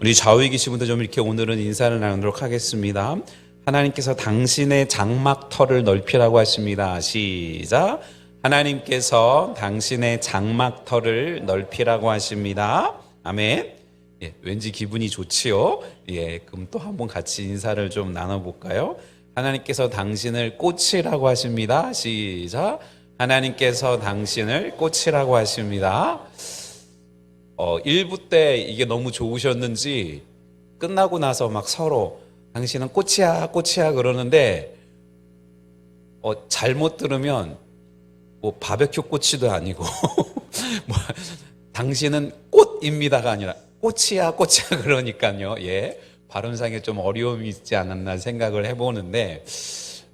우리 좌우에 계신 분들 좀 이렇게 오늘은 인사를 나누도록 하겠습니다. 하나님께서 당신의 장막터를 넓히라고 하십니다. 시작. 하나님께서 당신의 장막터를 넓히라고 하십니다. 아멘. 예, 왠지 기분이 좋지요. 예, 그럼 또 한번 같이 인사를 좀 나눠볼까요? 하나님께서 당신을 꽃이라고 하십니다. 시작. 하나님께서 당신을 꽃이라고 하십니다. 어, 1부 때 이게 너무 좋으셨는지 끝나고 나서 막 서로 당신은 꽃이야, 꽃이야 그러는데 어, 잘못 들으면 뭐 바베큐 꼬치도 아니고 뭐 당신은 꽃입니다가 아니라 꽃이야, 꽃이야 그러니까요. 예. 발음상에 좀 어려움이 있지 않았나 생각을 해보는데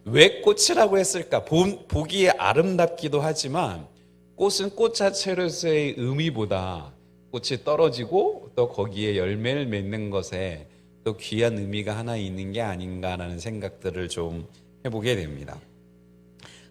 왜 꽃이라고 했을까? 보, 보기에 아름답기도 하지만 꽃은 꽃 자체로서의 의미보다 꽃이 떨어지고 또 거기에 열매를 맺는 것에 또 귀한 의미가 하나 있는 게 아닌가라는 생각들을 좀 해보게 됩니다.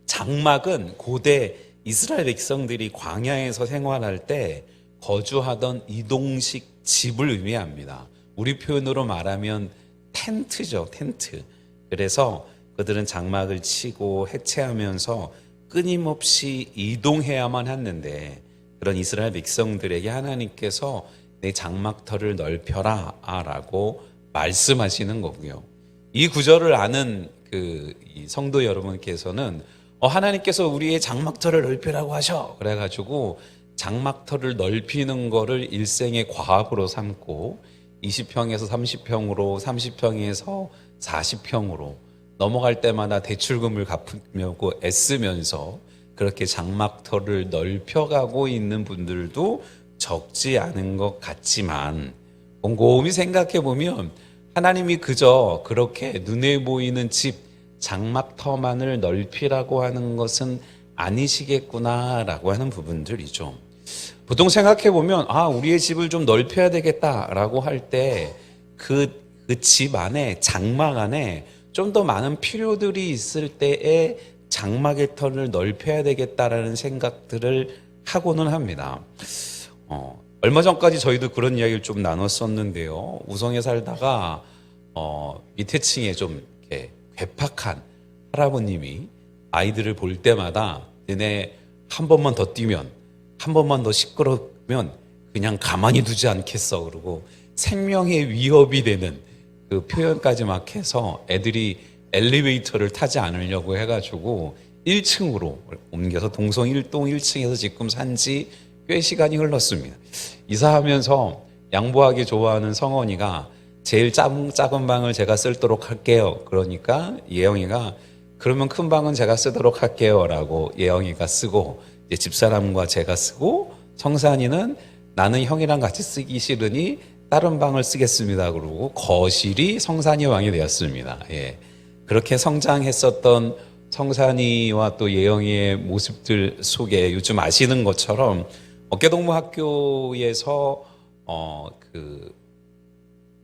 장막은 고대 이스라엘 백성들이 광야에서 생활할 때 거주하던 이동식 집을 의미합니다. 우리 표현으로 말하면 텐트죠, 텐트. 그래서 그들은 장막을 치고 해체하면서 끊임없이 이동해야만 했는데 그런 이스라엘 백성들에게 하나님께서 내 장막터를 넓혀라 라고 말씀하시는 거고요. 이 구절을 아는 그이 성도 여러분께서는 어, 하나님께서 우리의 장막터를 넓히라고 하셔. 그래가지고 장막터를 넓히는 거를 일생의 과업으로 삼고 20평에서 30평으로 30평에서 40평으로 넘어갈 때마다 대출금을 갚으려고 애쓰면서 그렇게 장막터를 넓혀가고 있는 분들도 적지 않은 것 같지만 곰곰이 생각해 보면 하나님이 그저 그렇게 눈에 보이는 집 장막터만을 넓히라고 하는 것은 아니시겠구나라고 하는 부분들이죠. 보통 생각해 보면 아 우리의 집을 좀 넓혀야 되겠다라고 할 때 그 그 집 안에 장막 안에 좀 더 많은 필요들이 있을 때에 장막의 턴을 넓혀야 되겠다라는 생각들을 하고는 합니다. 어, 얼마 전까지 저희도 그런 이야기를 좀 나눴었는데요. 우성에 살다가 어, 밑에 층에 좀 이렇게 괴팍한 할아버님이 아이들을 볼 때마다 너네 한 번만 더 뛰면 한 번만 더 시끄러우면 그냥 가만히 두지 않겠어 그러고 생명의 위협이 되는 그 표현까지 막 해서 애들이 엘리베이터를 타지 않으려고 해가지고 1층으로 옮겨서 동성 1동 1층에서 지금 산 지 꽤 시간이 흘렀습니다. 이사하면서 양보하기 좋아하는 성원이가 제일 작은, 작은 방을 제가 쓰도록 할게요. 그러니까 예영이가 그러면 큰 방은 제가 쓰도록 할게요. 라고 예영이가 쓰고 집사람과 제가 쓰고 성산이는 나는 형이랑 같이 쓰기 싫으니 다른 방을 쓰겠습니다. 그러고 거실이 성산이 왕이 되었습니다. 예. 그렇게 성장했었던 성산이와 또 예영이의 모습들 속에 요즘 아시는 것처럼 어깨동무학교에서 어 그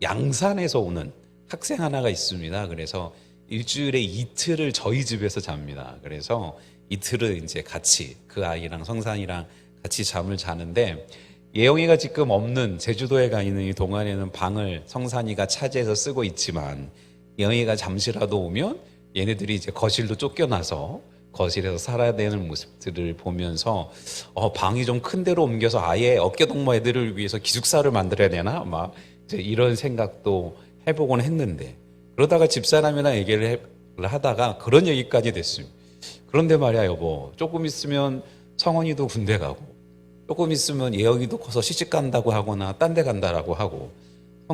양산에서 오는 학생 하나가 있습니다. 그래서 일주일에 이틀을 저희 집에서 잡니다. 그래서 이틀을 이제 같이 그 아이랑 성산이랑 같이 잠을 자는데 예영이가 지금 없는 제주도에 가 있는 이 동안에는 방을 성산이가 차지해서 쓰고 있지만 예 영이가 잠시라도 오면 얘네들이 이제 거실로 쫓겨나서 거실에서 살아야 되는 모습들을 보면서 어, 방이 좀 큰 데로 옮겨서 아예 어깨동무 애들을 위해서 기숙사를 만들어야 되나 막 이제 이런 생각도 해보곤 했는데 그러다가 집사람이랑 얘기를 해- 하다가 그런 얘기까지 됐습니다. 그런데 말이야 여보 조금 있으면 성원이도 군대 가고 조금 있으면 예영이도 커서 시집 간다고 하거나 딴 데 간다라고 하고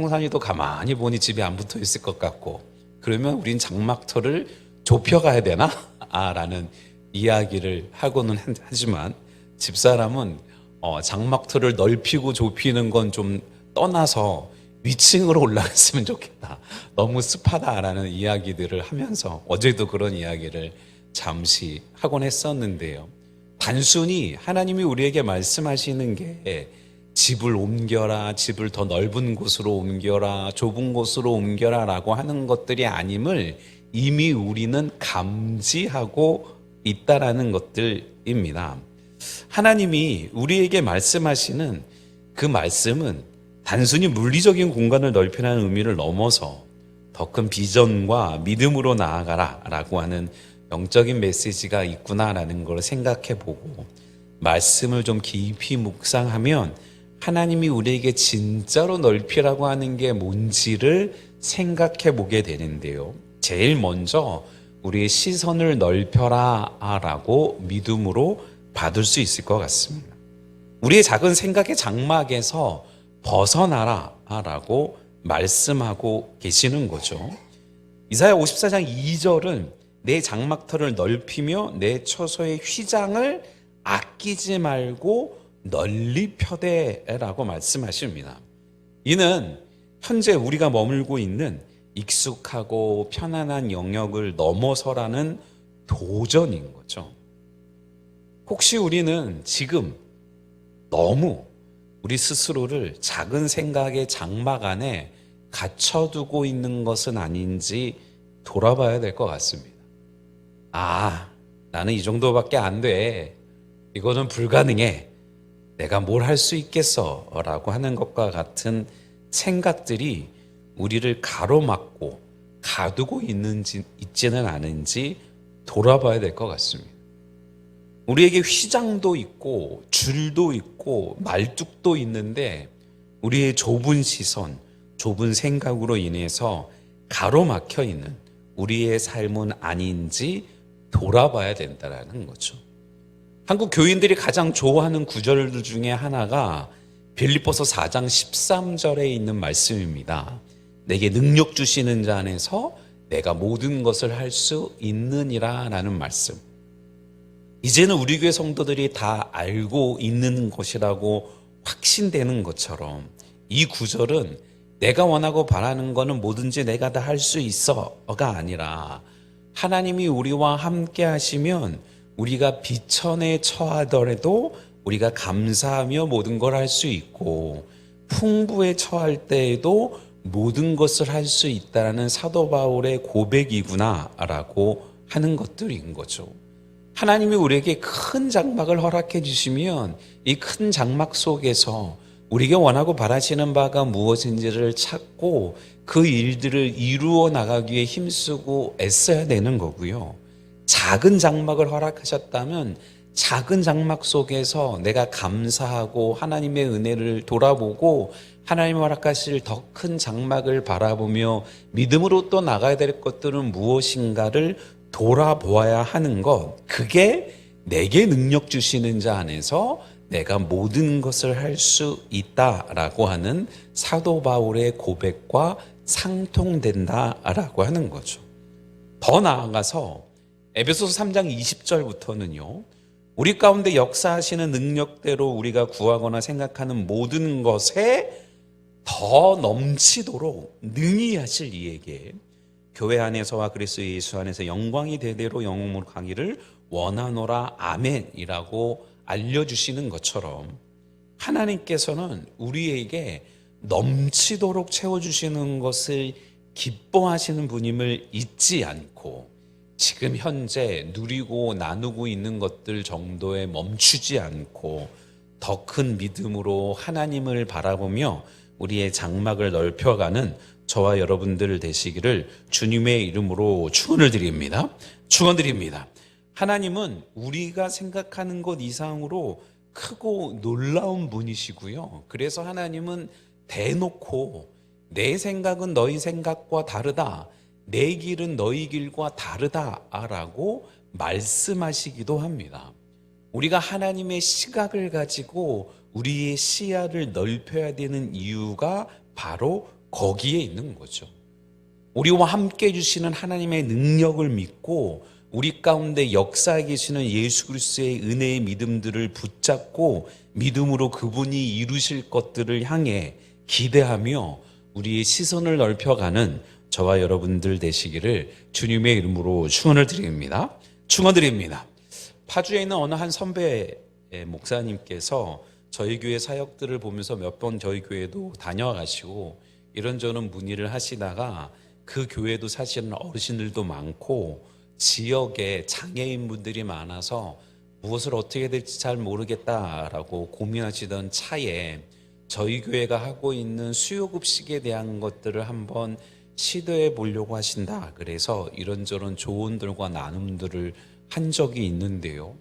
성산이도 가만히 보니 집에 안 붙어 있을 것 같고 그러면 우린 장막터를 좁혀가야 되나? 아, 라는 이야기를 하고는 한- 하지만 집사람은 어, 장막터를 넓히고 좁히는 건 좀 떠나서 위층으로 올라갔으면 좋겠다. 너무 습하다라는 이야기들을 하면서 어제도 그런 이야기를 잠시 하곤 했었는데요. 단순히 하나님이 우리에게 말씀하시는 게 집을 옮겨라, 집을 더 넓은 곳으로 옮겨라, 좁은 곳으로 옮겨라 라고 하는 것들이 아님을 이미 우리는 감지하고 있다라는 것들입니다. 하나님이 우리에게 말씀하시는 그 말씀은 단순히 물리적인 공간을 넓히라는 의미를 넘어서 더 큰 비전과 믿음으로 나아가라 라고 하는 영적인 메시지가 있구나라는 걸 생각해 보고 말씀을 좀 깊이 묵상하면 하나님이 우리에게 진짜로 넓히라고 하는 게 뭔지를 생각해 보게 되는데요. 제일 먼저 우리의 시선을 넓혀라 라고 믿음으로 받을 수 있을 것 같습니다. 우리의 작은 생각의 장막에서 벗어나라 라고 말씀하고 계시는 거죠. 이사야 54장 2절은 내 장막터를 넓히며 내 처소의 휘장을 아끼지 말고 널리 펴대라고 말씀하십니다. 이는 현재 우리가 머물고 있는 익숙하고 편안한 영역을 넘어서라는 도전인 거죠. 혹시 우리는 지금 너무 우리 스스로를 작은 생각의 장막 안에 갇혀두고 있는 것은 아닌지 돌아봐야 될 것 같습니다. 아, 나는 이 정도밖에 안 돼. 이거는 불가능해. 내가 뭘 할 수 있겠어. 라고 하는 것과 같은 생각들이 우리를 가로막고 가두고 있는지, 있지는 않은지 돌아봐야 될 것 같습니다. 우리에게 휘장도 있고 줄도 있고 말뚝도 있는데 우리의 좁은 시선, 좁은 생각으로 인해서 가로막혀 있는 우리의 삶은 아닌지 돌아봐야 된다라는 거죠. 한국 교인들이 가장 좋아하는 구절들 중에 하나가 빌립보서 4장 13절에 있는 말씀입니다. 내게 능력 주시는 자 안에서 내가 모든 것을 할 수 있느니라라는 말씀. 이제는 우리 교회 성도들이 다 알고 있는 것이라고 확신되는 것처럼 이 구절은 내가 원하고 바라는 거는 뭐든지 내가 다 할 수 있어가 아니라 하나님이 우리와 함께 하시면 우리가 비천에 처하더라도 우리가 감사하며 모든 걸 할 수 있고 풍부에 처할 때에도 모든 것을 할 수 있다라는 사도 바울의 고백이구나라고 하는 것들인 거죠. 하나님이 우리에게 큰 장막을 허락해 주시면 이 큰 장막 속에서 우리에게 원하고 바라시는 바가 무엇인지를 찾고 그 일들을 이루어 나가기 위해 힘쓰고 애써야 되는 거고요. 작은 장막을 허락하셨다면 작은 장막 속에서 내가 감사하고 하나님의 은혜를 돌아보고 하나님 허락하실 더 큰 장막을 바라보며 믿음으로 또 나가야 될 것들은 무엇인가를 돌아보아야 하는 것. 그게 내게 능력 주시는 자 안에서 내가 모든 것을 할 수 있다라고 하는 사도 바울의 고백과 상통된다라고 하는 거죠. 더 나아가서 에베소서 3장 20절부터는요. 우리 가운데 역사하시는 능력대로 우리가 구하거나 생각하는 모든 것에 더 넘치도록 능히 하실 이에게 교회 안에서와 그리스도 예수 안에서 영광이 대대로 영웅으로 가기를 원하노라 아멘이라고 알려주시는 것처럼 하나님께서는 우리에게 넘치도록 채워주시는 것을 기뻐하시는 분임을 잊지 않고 지금 현재 누리고 나누고 있는 것들 정도에 멈추지 않고 더 큰 믿음으로 하나님을 바라보며 우리의 장막을 넓혀가는 저와 여러분들 되시기를 주님의 이름으로 축원을 드립니다. 축원 드립니다. 하나님은 우리가 생각하는 것 이상으로 크고 놀라운 분이시고요. 그래서 하나님은 대놓고 내 생각은 너희 생각과 다르다. 내 길은 너희 길과 다르다라고 말씀하시기도 합니다. 우리가 하나님의 시각을 가지고 우리의 시야를 넓혀야 되는 이유가 바로 거기에 있는 거죠. 우리와 함께 해주시는 하나님의 능력을 믿고 우리 가운데 역사에 계시는 예수 그리스도의 은혜의 믿음들을 붙잡고 믿음으로 그분이 이루실 것들을 향해 기대하며 우리의 시선을 넓혀가는 저와 여러분들 되시기를 주님의 이름으로 축원을 드립니다. 축원 드립니다. 파주에 있는 어느 한 선배 목사님께서 저희 교회 사역들을 보면서 몇 번 저희 교회도 다녀가시고 이런저런 문의를 하시다가 그 교회도 사실은 어르신들도 많고 지역에 장애인분들이 많아서 무엇을 어떻게 될지 잘 모르겠다라고 고민하시던 차에 저희 교회가 하고 있는 수요급식에 대한 것들을 한번 시도해 보려고 하신다. 그래서 이런저런 조언들과 나눔들을 한 적이 있는데요.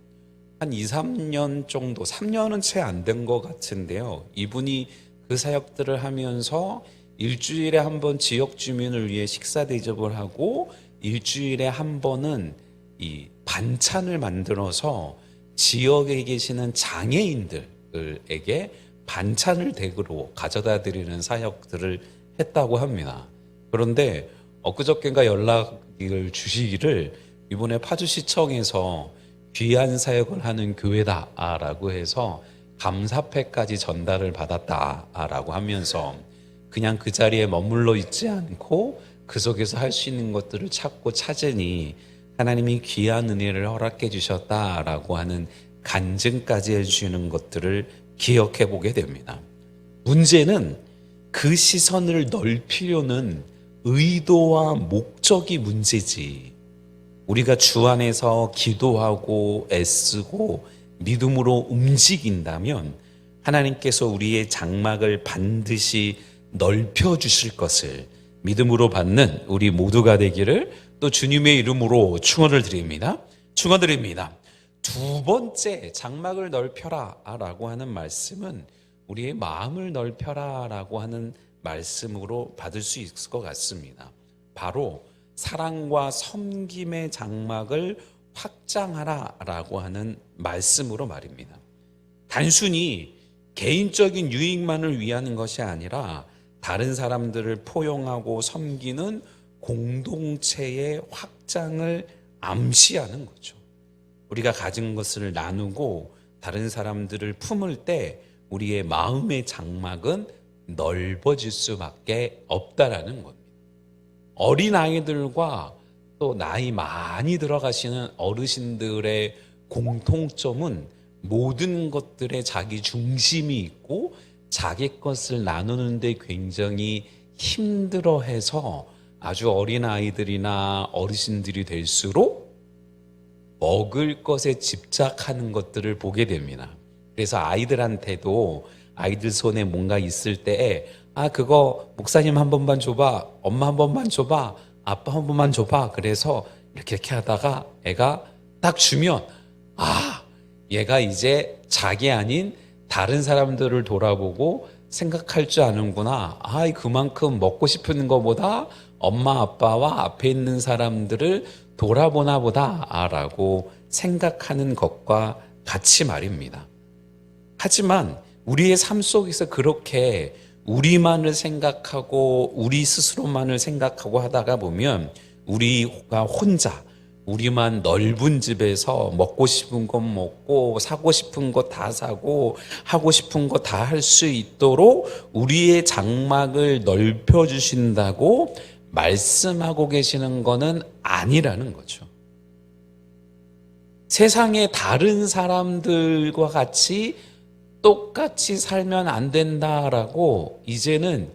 한 2, 3년 정도, 3년은 채 안 된 것 같은데요. 이분이 그 사역들을 하면서 일주일에 한 번 지역 주민을 위해 식사 대접을 하고 일주일에 한 번은 이 반찬을 만들어서 지역에 계시는 장애인들에게 반찬을 댁으로 가져다 드리는 사역들을 했다고 합니다. 그런데 엊그저께인가 연락을 주시기를 이번에 파주시청에서 귀한 사역을 하는 교회다라고 해서 감사패까지 전달을 받았다라고 하면서 그냥 그 자리에 머물러 있지 않고 그 속에서 할 수 있는 것들을 찾고 찾으니 하나님이 귀한 은혜를 허락해 주셨다라고 하는 간증까지 해주시는 것들을 기억해 보게 됩니다. 문제는 그 시선을 넓히려는 의도와 목적이 문제지. 우리가 주 안에서 기도하고 애쓰고 믿음으로 움직인다면 하나님께서 우리의 장막을 반드시 넓혀 주실 것을 믿음으로 받는 우리 모두가 되기를 또 주님의 이름으로 충원을 드립니다. 충원드립니다. 두 번째 장막을 넓혀라라고 하는 말씀은 우리의 마음을 넓혀라라고 하는 말씀으로 받을 수 있을 것 같습니다. 바로 사랑과 섬김의 장막을 확장하라 라고 하는 말씀으로 말입니다. 단순히 개인적인 유익만을 위하는 것이 아니라 다른 사람들을 포용하고 섬기는 공동체의 확장을 암시하는 거죠. 우리가 가진 것을 나누고 다른 사람들을 품을 때 우리의 마음의 장막은 넓어질 수밖에 없다라는 겁니다. 어린 아이들과 또 나이 많이 들어가시는 어르신들의 공통점은 모든 것들에 자기 중심이 있고 자기 것을 나누는데 굉장히 힘들어해서 아주 어린 아이들이나 어르신들이 될수록 먹을 것에 집착하는 것들을 보게 됩니다. 그래서 아이들한테도 아이들 손에 뭔가 있을 때에 아 그거 목사님 한 번만 줘봐 엄마 한 번만 줘봐 아빠 한 번만 줘봐. 그래서 이렇게 이렇게 하다가 애가 딱 주면 아 얘가 이제 자기 아닌 다른 사람들을 돌아보고 생각할 줄 아는구나. 아 그만큼 먹고 싶은 것보다 엄마 아빠와 앞에 있는 사람들을 돌아보나 보다라고 생각하는 것과 같이 말입니다. 하지만 우리의 삶 속에서 그렇게 우리만을 생각하고 우리 스스로만을 생각하고 하다가 보면 우리가 혼자 우리만 넓은 집에서 먹고 싶은 것 먹고 사고 싶은 것다 사고 하고 싶은 거 다 할 수 있도록 우리의 장막을 넓혀 주신다고 말씀하고 계시는 거는 아니라는 거죠. 세상의 다른 사람들과 같이 똑같이 살면 안 된다라고 이제는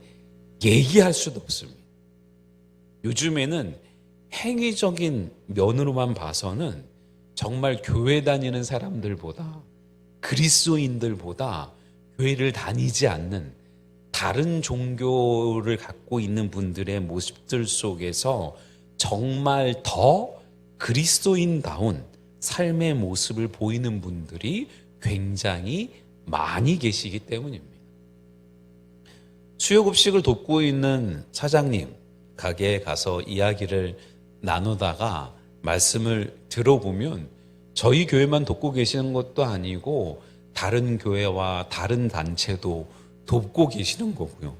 얘기할 수도 없습니다. 요즘에는 행위적인 면으로만 봐서는 정말 교회 다니는 사람들보다 그리스도인들보다 교회를 다니지 않는 다른 종교를 갖고 있는 분들의 모습들 속에서 정말 더 그리스도인다운 삶의 모습을 보이는 분들이 굉장히 많이 계시기 때문입니다. 수요급식을 돕고 있는 사장님 가게에 가서 이야기를 나누다가 말씀을 들어보면 저희 교회만 돕고 계시는 것도 아니고 다른 교회와 다른 단체도 돕고 계시는 거고요.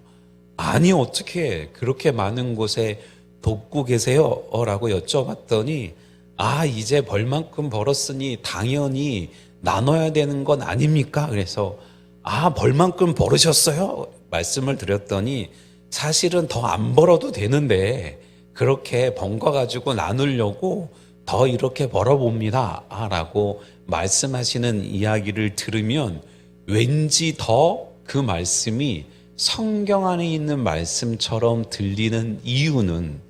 아니 어떻게 그렇게 많은 곳에 돕고 계세요? 라고 여쭤봤더니 아 이제 벌만큼 벌었으니 당연히 나눠야 되는 건 아닙니까? 그래서 아 벌만큼 벌으셨어요? 말씀을 드렸더니 사실은 더 안 벌어도 되는데 그렇게 번거 가지고 나누려고 더 이렇게 벌어봅니다. 아, 라고 말씀하시는 이야기를 들으면 왠지 더 그 말씀이 성경 안에 있는 말씀처럼 들리는 이유는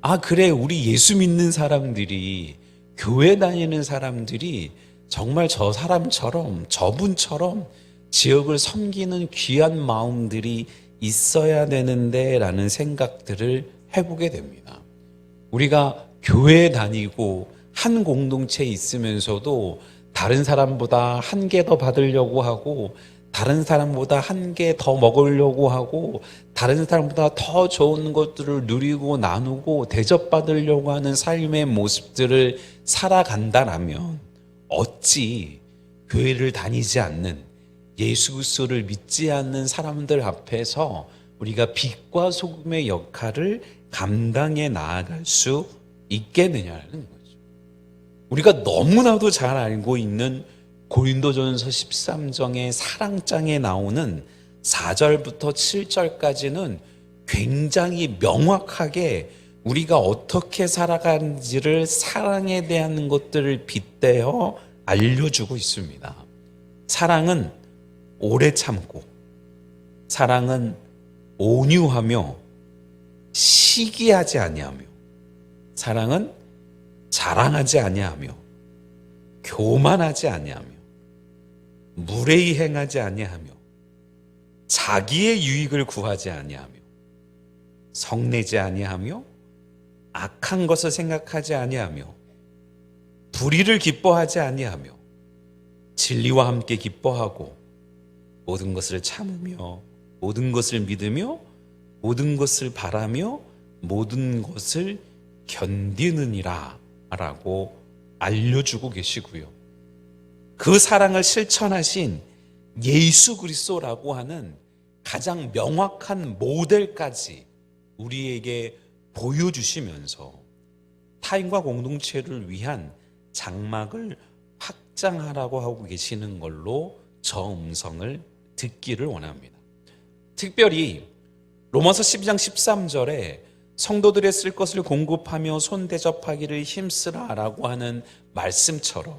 아, 그래, 우리 예수 믿는 사람들이, 교회 다니는 사람들이 정말 저 사람처럼, 저분처럼 지역을 섬기는 귀한 마음들이 있어야 되는데 라는 생각들을 해보게 됩니다. 우리가 교회 다니고 한 공동체에 있으면서도 다른 사람보다 한 개 더 받으려고 하고 다른 사람보다 한 개 더 먹으려고 하고 다른 사람보다 더 좋은 것들을 누리고 나누고 대접받으려고 하는 삶의 모습들을 살아간다라면 어찌 교회를 다니지 않는 예수 그리스도를 믿지 않는 사람들 앞에서 우리가 빛과 소금의 역할을 감당해 나아갈 수 있겠느냐는 거죠. 우리가 너무나도 잘 알고 있는 고린도전서 13장의 사랑장에 나오는 4절부터 7절까지는 굉장히 명확하게 우리가 어떻게 살아가는지를 사랑에 대한 것들을 빗대어 알려주고 있습니다. 사랑은 오래 참고, 사랑은 온유하며 시기하지 아니하며, 사랑은 자랑하지 아니하며, 교만하지 아니하며, 무례히 행하지 아니하며, 자기의 유익을 구하지 아니하며, 성내지 아니하며, 악한 것을 생각하지 아니하며, 불의를 기뻐하지 아니하며, 진리와 함께 기뻐하고, 모든 것을 참으며, 모든 것을 믿으며, 모든 것을 바라며, 모든 것을 견디느니라 라고 알려주고 계시고요. 그 사랑을 실천하신 예수 그리스도라고 하는 가장 명확한 모델까지 우리에게 보여주시면서 타인과 공동체를 위한 장막을 확장하라고 하고 계시는 걸로 저 음성을 듣기를 원합니다. 특별히 로마서 12장 13절에 성도들의 쓸 것을 공급하며 손 대접하기를 힘쓰라라고 하는 말씀처럼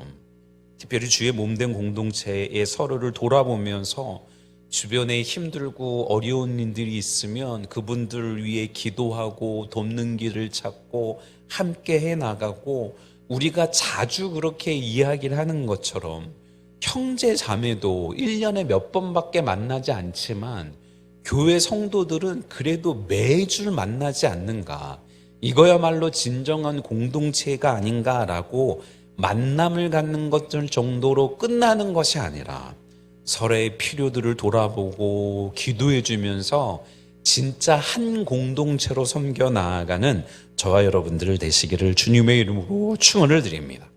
특별히 주의 몸된 공동체의 서로를 돌아보면서 주변에 힘들고 어려운 일들이 있으면 그분들을 위해 기도하고 돕는 길을 찾고 함께 해 나가고 우리가 자주 그렇게 이야기를 하는 것처럼 형제 자매도 1년에 몇 번밖에 만나지 않지만 교회 성도들은 그래도 매주 만나지 않는가. 이거야말로 진정한 공동체가 아닌가라고 만남을 갖는 것들 정도로 끝나는 것이 아니라 서로의 필요들을 돌아보고 기도해 주면서 진짜 한 공동체로 섬겨 나아가는 저와 여러분들 되시기를 주님의 이름으로 축원을 드립니다.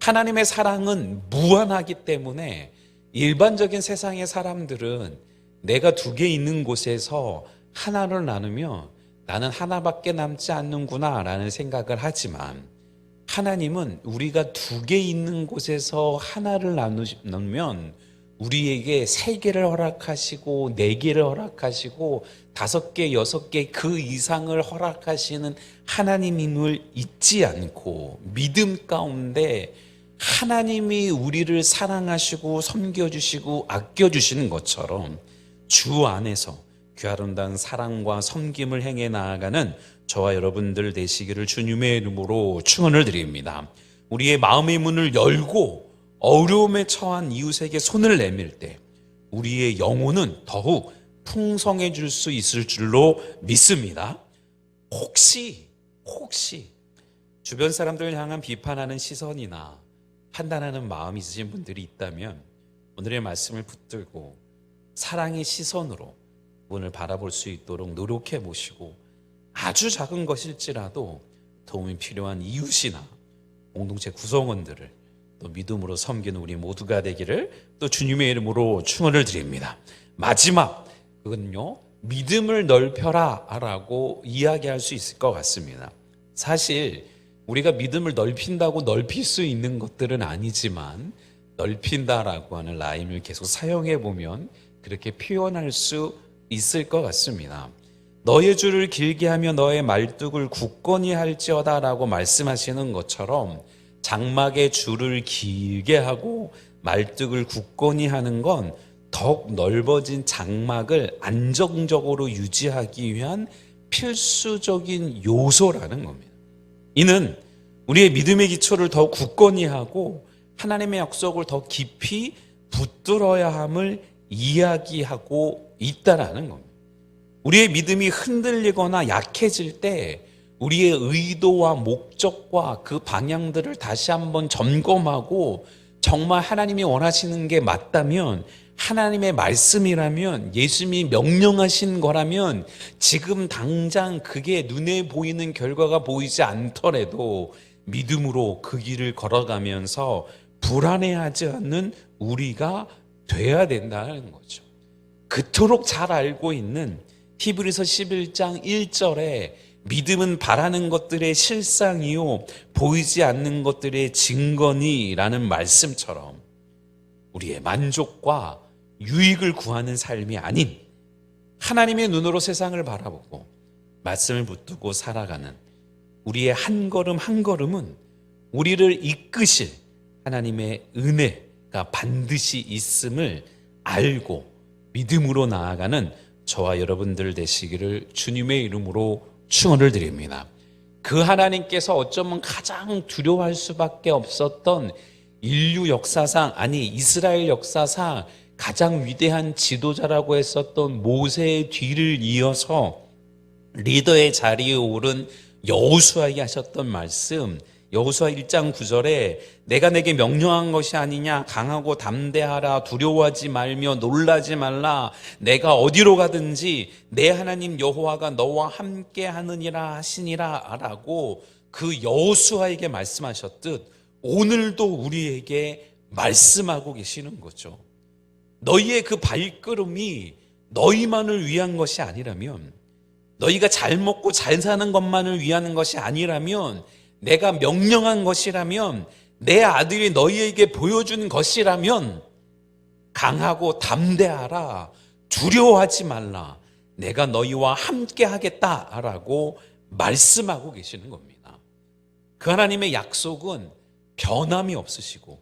하나님의 사랑은 무한하기 때문에 일반적인 세상의 사람들은 내가 두 개 있는 곳에서 하나를 나누며 나는 하나밖에 남지 않는구나 라는 생각을 하지만 하나님은 우리가 두 개 있는 곳에서 하나를 나누면 우리에게 세 개를 허락하시고 네 개를 허락하시고 다섯 개, 여섯 개 그 이상을 허락하시는 하나님임을 잊지 않고 믿음 가운데 하나님이 우리를 사랑하시고 섬겨주시고 아껴주시는 것처럼 주 안에서 그 아름다운 사랑과 섬김을 행해 나아가는 저와 여러분들 되시기를 주님의 이름으로 축원을 드립니다. 우리의 마음의 문을 열고 어려움에 처한 이웃에게 손을 내밀 때 우리의 영혼은 더욱 풍성해질 수 있을 줄로 믿습니다. 혹시 혹시 주변 사람들을 향한 비판하는 시선이나 판단하는 마음이 있으신 분들이 있다면 오늘의 말씀을 붙들고 사랑의 시선으로 그분을 바라볼 수 있도록 노력해 보시고 아주 작은 것일지라도 도움이 필요한 이웃이나 공동체 구성원들을 또 믿음으로 섬기는 우리 모두가 되기를 또 주님의 이름으로 충원을 드립니다. 마지막 그건요 믿음을 넓혀라라고 이야기할 수 있을 것 같습니다. 사실 우리가 믿음을 넓힌다고 넓힐 수 있는 것들은 아니지만 넓힌다라고 하는 라임을 계속 사용해 보면 그렇게 표현할 수 있을 것 같습니다. 너의 줄을 길게 하며 너의 말뚝을 굳건히 할지어다라고 말씀하시는 것처럼 장막의 줄을 길게 하고 말뚝을 굳건히 하는 건 더욱 넓어진 장막을 안정적으로 유지하기 위한 필수적인 요소라는 겁니다. 이는 우리의 믿음의 기초를 더 굳건히 하고 하나님의 약속을 더 깊이 붙들어야 함을 이야기하고 있다라는 겁니다. 우리의 믿음이 흔들리거나 약해질 때 우리의 의도와 목적과 그 방향들을 다시 한번 점검하고 정말 하나님이 원하시는 게 맞다면 하나님의 말씀이라면 예수님이 명령하신 거라면 지금 당장 그게 눈에 보이는 결과가 보이지 않더라도 믿음으로 그 길을 걸어가면서 불안해하지 않는 우리가 돼야 된다는 거죠. 그토록 잘 알고 있는 히브리서 11장 1절에 믿음은 바라는 것들의 실상이요 보이지 않는 것들의 증거니라는 말씀처럼 우리의 만족과 유익을 구하는 삶이 아닌 하나님의 눈으로 세상을 바라보고 말씀을 붙들고 살아가는 우리의 한 걸음 한 걸음은 우리를 이끄실 하나님의 은혜가 반드시 있음을 알고 믿음으로 나아가는 저와 여러분들 되시기를 주님의 이름으로 축원을 드립니다. 그 하나님께서 어쩌면 가장 두려워할 수밖에 없었던 인류 역사상 아니 이스라엘 역사상 가장 위대한 지도자라고 했었던 모세의 뒤를 이어서 리더의 자리에 오른 여호수아에게 하셨던 말씀 여호수아 1장 9절에 내가 내게 명령한 것이 아니냐 강하고 담대하라 두려워하지 말며 놀라지 말라 내가 어디로 가든지 내 하나님 여호와가 너와 함께 하느니라 하시니라라고 그 여호수아에게 말씀하셨듯 오늘도 우리에게 말씀하고 계시는 거죠. 너희의 그 발걸음이 너희만을 위한 것이 아니라면 너희가 잘 먹고 잘 사는 것만을 위한 것이 아니라면 내가 명령한 것이라면 내 아들이 너희에게 보여준 것이라면 강하고 담대하라 두려워하지 말라 내가 너희와 함께 하겠다라고 말씀하고 계시는 겁니다. 그 하나님의 약속은 변함이 없으시고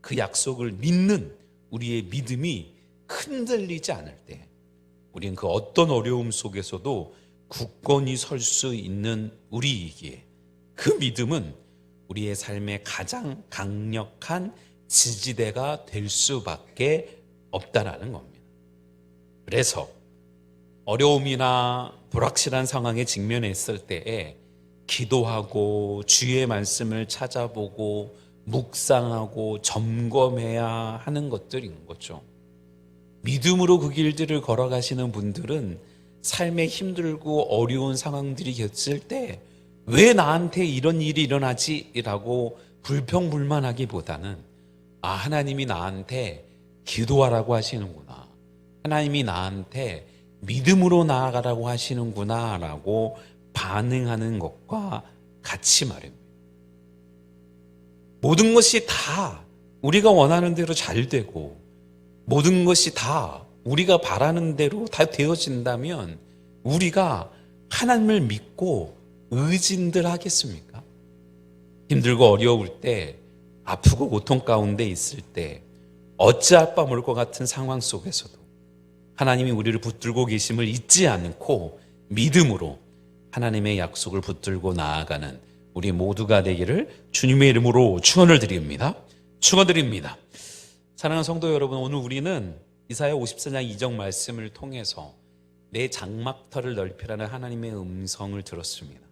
그 약속을 믿는 우리의 믿음이 흔들리지 않을 때 우리는 그 어떤 어려움 속에서도 굳건히 설 수 있는 우리이기에 그 믿음은 우리의 삶의 가장 강력한 지지대가 될 수밖에 없다라는 겁니다. 그래서 어려움이나 불확실한 상황에 직면했을 때에 기도하고 주의 말씀을 찾아보고 묵상하고 점검해야 하는 것들인 거죠. 믿음으로 그 길들을 걸어가시는 분들은 삶에 힘들고 어려운 상황들이 겹칠 때 왜 나한테 이런 일이 일어나지?라고 불평불만하기보다는 아 하나님이 나한테 기도하라고 하시는구나. 하나님이 나한테 믿음으로 나아가라고 하시는구나 라고 반응하는 것과 같이 말입니다. 모든 것이 다 우리가 원하는 대로 잘 되고 모든 것이 다 우리가 바라는 대로 다 되어진다면 우리가 하나님을 믿고 의진들 하겠습니까? 힘들고 어려울 때 아프고 고통 가운데 있을 때 어찌할 바 모를 것 같은 상황 속에서도 하나님이 우리를 붙들고 계심을 잊지 않고 믿음으로 하나님의 약속을 붙들고 나아가는 우리 모두가 되기를 주님의 이름으로 축원을 드립니다. 축원드립니다. 사랑하는 성도 여러분, 오늘 우리는 이사야 54장 2정 말씀을 통해서 내 장막터를 넓히라는 하나님의 음성을 들었습니다.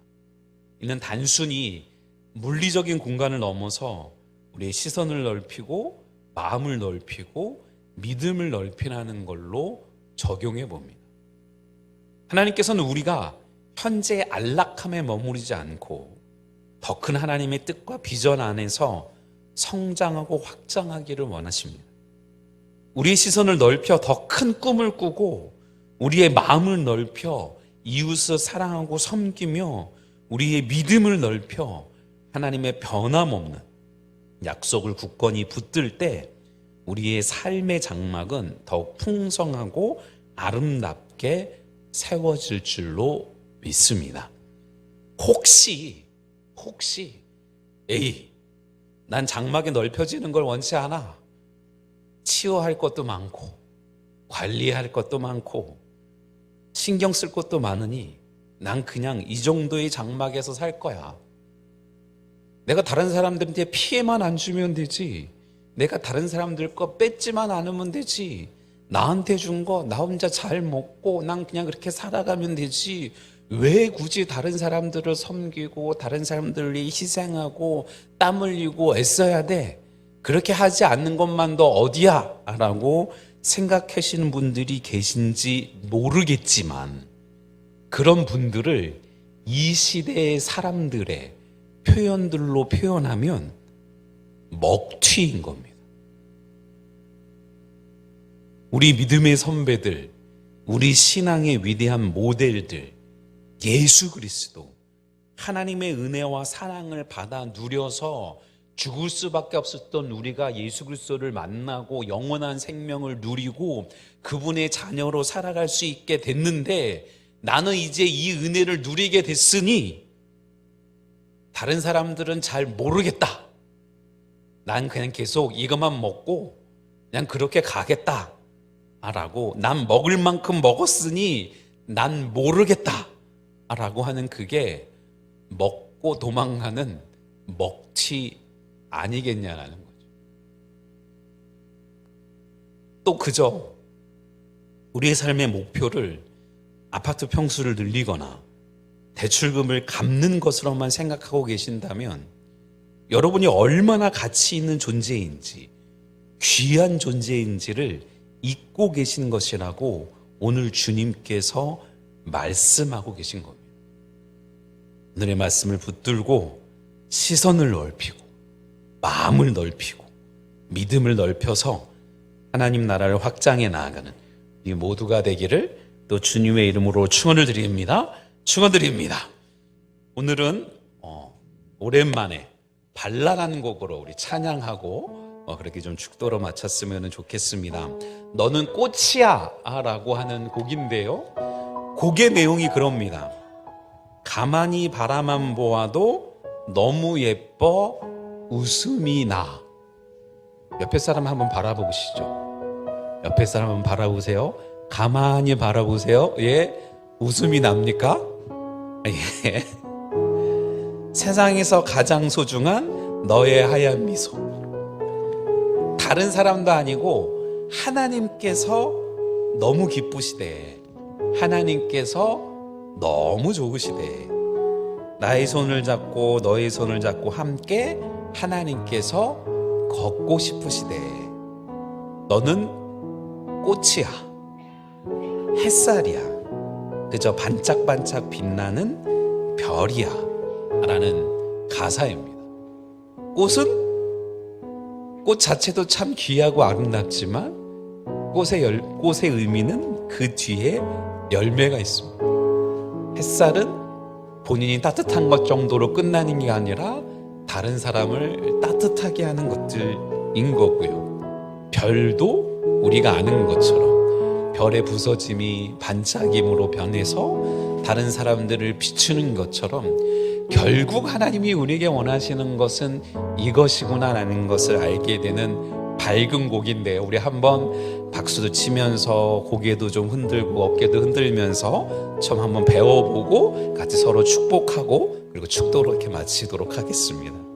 이는 단순히 물리적인 공간을 넘어서 우리의 시선을 넓히고 마음을 넓히고 믿음을 넓히라는 걸로 적용해 봅니다. 하나님께서는 우리가 현재 안락함에 머무르지 않고 더 큰 하나님의 뜻과 비전 안에서 성장하고 확장하기를 원하십니다. 우리의 시선을 넓혀 더 큰 꿈을 꾸고 우리의 마음을 넓혀 이웃을 사랑하고 섬기며 우리의 믿음을 넓혀 하나님의 변함없는 약속을 굳건히 붙들 때 우리의 삶의 장막은 더욱 풍성하고 아름답게 세워질 줄로 믿습니다. 혹시 혹시 에이 난 장막이 넓혀지는 걸 원치 않아. 치유할 것도 많고 관리할 것도 많고 신경 쓸 것도 많으니 난 그냥 이 정도의 장막에서 살 거야. 내가 다른 사람들한테 피해만 안 주면 되지. 내가 다른 사람들 거 뺏지만 않으면 되지. 나한테 준 거 나 혼자 잘 먹고 난 그냥 그렇게 살아가면 되지. 왜 굳이 다른 사람들을 섬기고 다른 사람들이 희생하고 땀 흘리고 애써야 돼? 그렇게 하지 않는 것만도 어디야? 라고 생각하시는 분들이 계신지 모르겠지만 그런 분들을 이 시대의 사람들의 표현들로 표현하면 먹튀인 겁니다. 우리 믿음의 선배들, 우리 신앙의 위대한 모델들, 예수 그리스도, 하나님의 은혜와 사랑을 받아 누려서 죽을 수밖에 없었던 우리가 예수 그리스도를 만나고 영원한 생명을 누리고 그분의 자녀로 살아갈 수 있게 됐는데 나는 이제 이 은혜를 누리게 됐으니 다른 사람들은 잘 모르겠다. 난 그냥 계속 이것만 먹고 그냥 그렇게 가겠다. 라고 난 먹을 만큼 먹었으니 난 모르겠다. 라고 하는 그게 먹고 도망가는 먹튀 아니겠냐라는 거죠. 또 그저 우리의 삶의 목표를 아파트 평수를 늘리거나 대출금을 갚는 것으로만 생각하고 계신다면 여러분이 얼마나 가치 있는 존재인지 귀한 존재인지를 잊고 계신 것이라고 오늘 주님께서 말씀하고 계신 겁니다. 오늘의 말씀을 붙들고 시선을 넓히고 마음을 넓히고 믿음을 넓혀서 하나님 나라를 확장해 나아가는 이 모두가 되기를 또 주님의 이름으로 축원을 드립니다. 축원 드립니다. 오늘은 어, 오랜만에 발랄한 곡으로 우리 찬양하고 어, 그렇게 좀 축도로 마쳤으면 좋겠습니다. 너는 꽃이야라고 하는 곡인데요. 곡의 내용이 그럽니다. 가만히 바라만 보아도 너무 예뻐 웃음이 나. 옆에 사람 한번 바라보시죠. 옆에 사람 한번 바라보세요. 가만히 바라보세요. 예, 웃음이 납니까? 예. 세상에서 가장 소중한 너의 하얀 미소. 다른 사람도 아니고 하나님께서 너무 기쁘시대. 하나님께서 너무 좋으시대. 나의 손을 잡고 너의 손을 잡고 함께 하나님께서 걷고 싶으시대. 너는 꽃이야. 햇살이야. 그저 반짝반짝 빛나는 별이야. 라는 가사입니다. 꽃은 꽃 자체도 참 귀하고 아름답지만 꽃의 열, 꽃의 의미는 그 뒤에 열매가 있습니다. 햇살은 본인이 따뜻한 것 정도로 끝나는 게 아니라 다른 사람을 따뜻하게 하는 것들인 거고요. 별도 우리가 아는 것처럼 별의 부서짐이 반짝임으로 변해서 다른 사람들을 비추는 것처럼 결국 하나님이 우리에게 원하시는 것은 이것이구나라는 것을 알게 되는 밝은 곡인데요. 우리 한번 박수도 치면서 고개도 좀 흔들고 어깨도 흔들면서 처음 한번 배워보고 같이 서로 축복하고 그리고 축도로 이렇게 마치도록 하겠습니다.